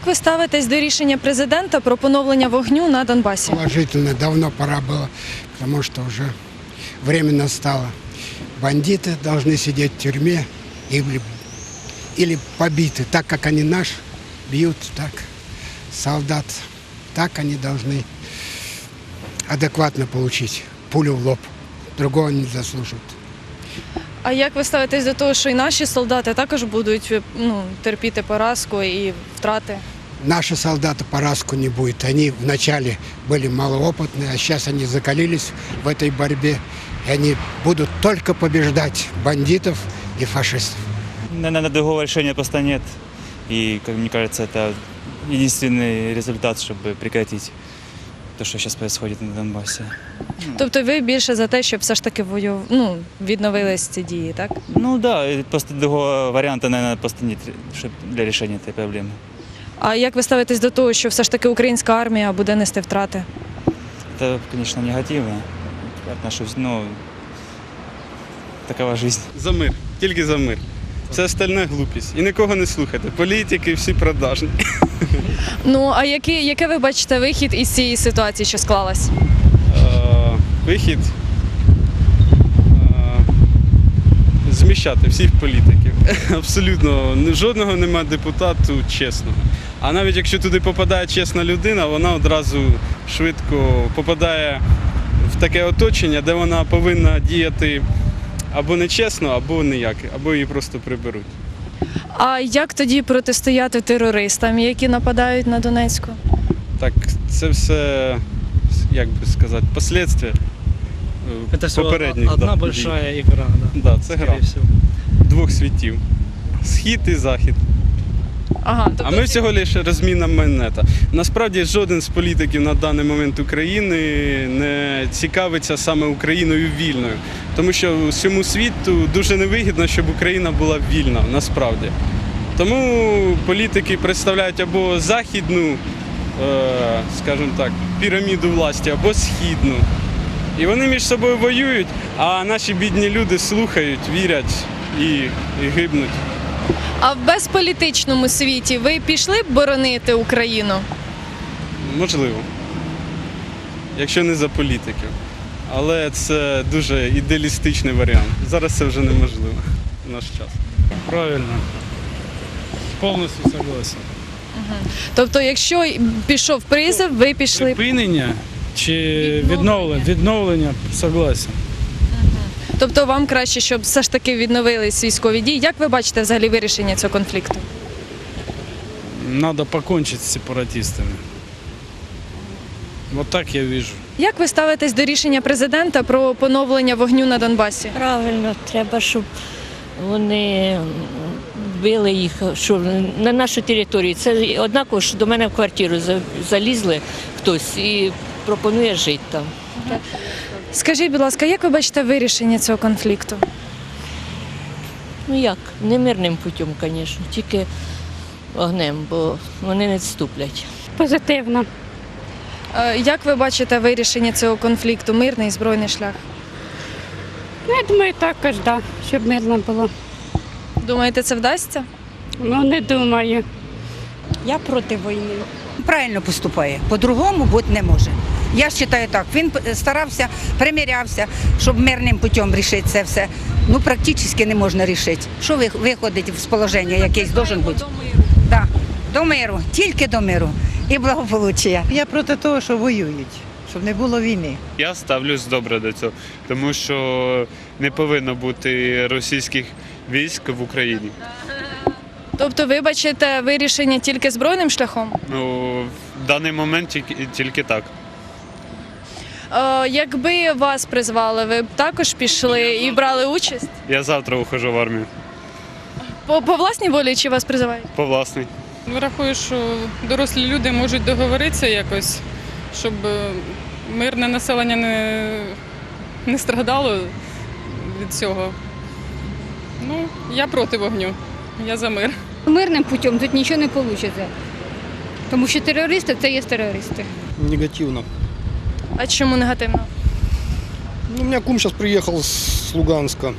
Як ви ставитесь до рішення президента про поновлення вогню на Донбасі? Положительно, давно пора было, потому что уже время настало. Бандиты должны сидеть в тюрьме или, или побиты, так как они наш бьют, так солдат, так они должны адекватно получить пулю в лоб. Другого не заслуживают. А як ви ставитесь до того, що і наші солдати також будуть ну, терпіти поразку і втрати? Наши солдаты поразку не будет. Они вначале были малоопытные, а сейчас они закалились в этой борьбе. И они будут только побеждать бандитов и фашистов. Наверное, другого решения просто нет. И, как мне кажется, это единственный результат, чтобы прекратить то, что сейчас происходит на Донбассе. Тобто ви більше за те, щоб все ж таки вою... ну, відновились ці дії, так? Ну да, и просто другого варианта, наверное, просто нет чтоб- для решения этой проблемы. А як ви ставитесь до того, що все ж таки українська армія буде нести втрати? Это, конечно, негативно. Отношусь, но такова жизнь. За мир, тільки за мир. Все остальне глупість. І нікого не слухати. Політики всі продажні. Ну а який, яке ви бачите вихід із цієї ситуації, що склалась? Е, Вихід е, зміщати всіх політиків. Абсолютно жодного нема депутату чесного. А навіть якщо туди попадає чесна людина, вона одразу швидко попадає в таке оточення, де вона повинна діяти або нечесно, або ніяк, або її просто приберуть. А як тоді протистояти терористам, які нападають на Донецьку? Так, це все, як би сказати, последствия е, все попередніх. одна да, большая игра, да. Да, це гра всього. двох світів. Схід і захід. Ага, тобто А ми всього лише розміна монета. Насправді жоден з політиків на даний момент України не цікавиться саме Україною вільною, тому що всьому світу дуже невигідно, щоб Україна була вільна насправді. Тому політики представляють або західну, е, скажімо так, піраміду власті, або східну. І вони між собою воюють, а наші бідні люди слухають, вірять і, і гибнуть. А в безполітичному світі ви пішли б боронити Україну? Можливо. Якщо не за політиків. Але це дуже ідеалістичний варіант. Зараз це вже неможливо в наш час. Правильно. Повністю согласен. Тобто, якщо пішов призов, ви пішли б. Припинення чи Відновлення. відновлення? Відновлення, согласен. Тобто вам краще, щоб все ж таки відновились військові дії. Як ви бачите взагалі вирішення цього конфлікту? Надо покончить з сепаратистами. Вот так я вижу. Як ви ставитесь до рішення президента про поновлення вогню на Донбасі? Правильно, треба, щоб вони били їх, що на нашу територію. Це однаково, що до мене в квартиру залізли хтось і пропонує жити там. Скажіть, будь ласка, як ви бачите вирішення цього конфлікту? Ну як, не мирним путем, звісно, тільки огнем, бо вони не відступлять. Позитивно. Е, Як ви бачите вирішення цього конфлікту? Мирний збройний шлях? Ну, Я думаю, також, да, щоб мирно було. Думаєте, це вдасться? Ну, не думаю. Я проти війни. Правильно поступає. По-другому бути не може. Я вважаю так. Він старався, примирявся, щоб мирним путем рішити це все. Ну, практично не можна рішити. Що ви- виходить з положення якесь должен бути? Да. До миру, тільки до миру і благополуччя. Я проти того, що воюють, щоб не було війни. Я ставлюсь добре до цього, тому що не повинно бути російських військ в Україні. Тобто ви бачите вирішення тільки збройним шляхом? Ну, в даний момент тільки, тільки так. Е, Якби вас призвали, ви б також пішли і брали участь? Я завтра ухожу в армію По, по власній волі чи вас призивають? по власній. Рахую, що дорослі люди можуть договоритися якось, щоб е, мирне населення не, не страждало від цього. Ну, я проти вогню. Я за мир. Мирним путем тут нічого не вийде. Тому що терористи це є терористи. Негативно. А чому негативно? Ну, у меня кум сейчас приехал с Луганска.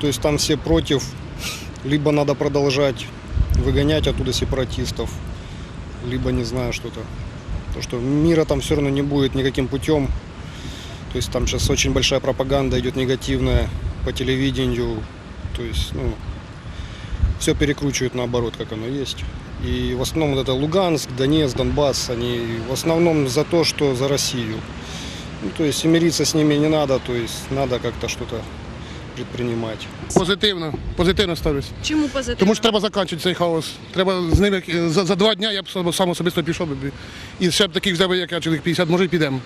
То есть там все против. Либо надо продолжать выгонять оттуда сепаратистов, либо не знаю что-то. То, что мира там все равно не будет никаким путем. То есть там сейчас очень большая пропаганда идет негативная по телевидению. То есть, ну, все перекручивают наоборот, как оно есть. И в основном вот это Луганск, Донецк, Донбасс, они в основном за то, что за Россию. Ну, то есть и мириться с ними не надо, то есть надо как-то что-то предпринимать. Позитивно, позитивно ставлюсь. Чому позитивно? Тому що треба закінчити цей хаос. Треба з ними за, за два дні я б сам особисто пішов би. І ще б таких взяв, як я, чоловік 50, може і підемо.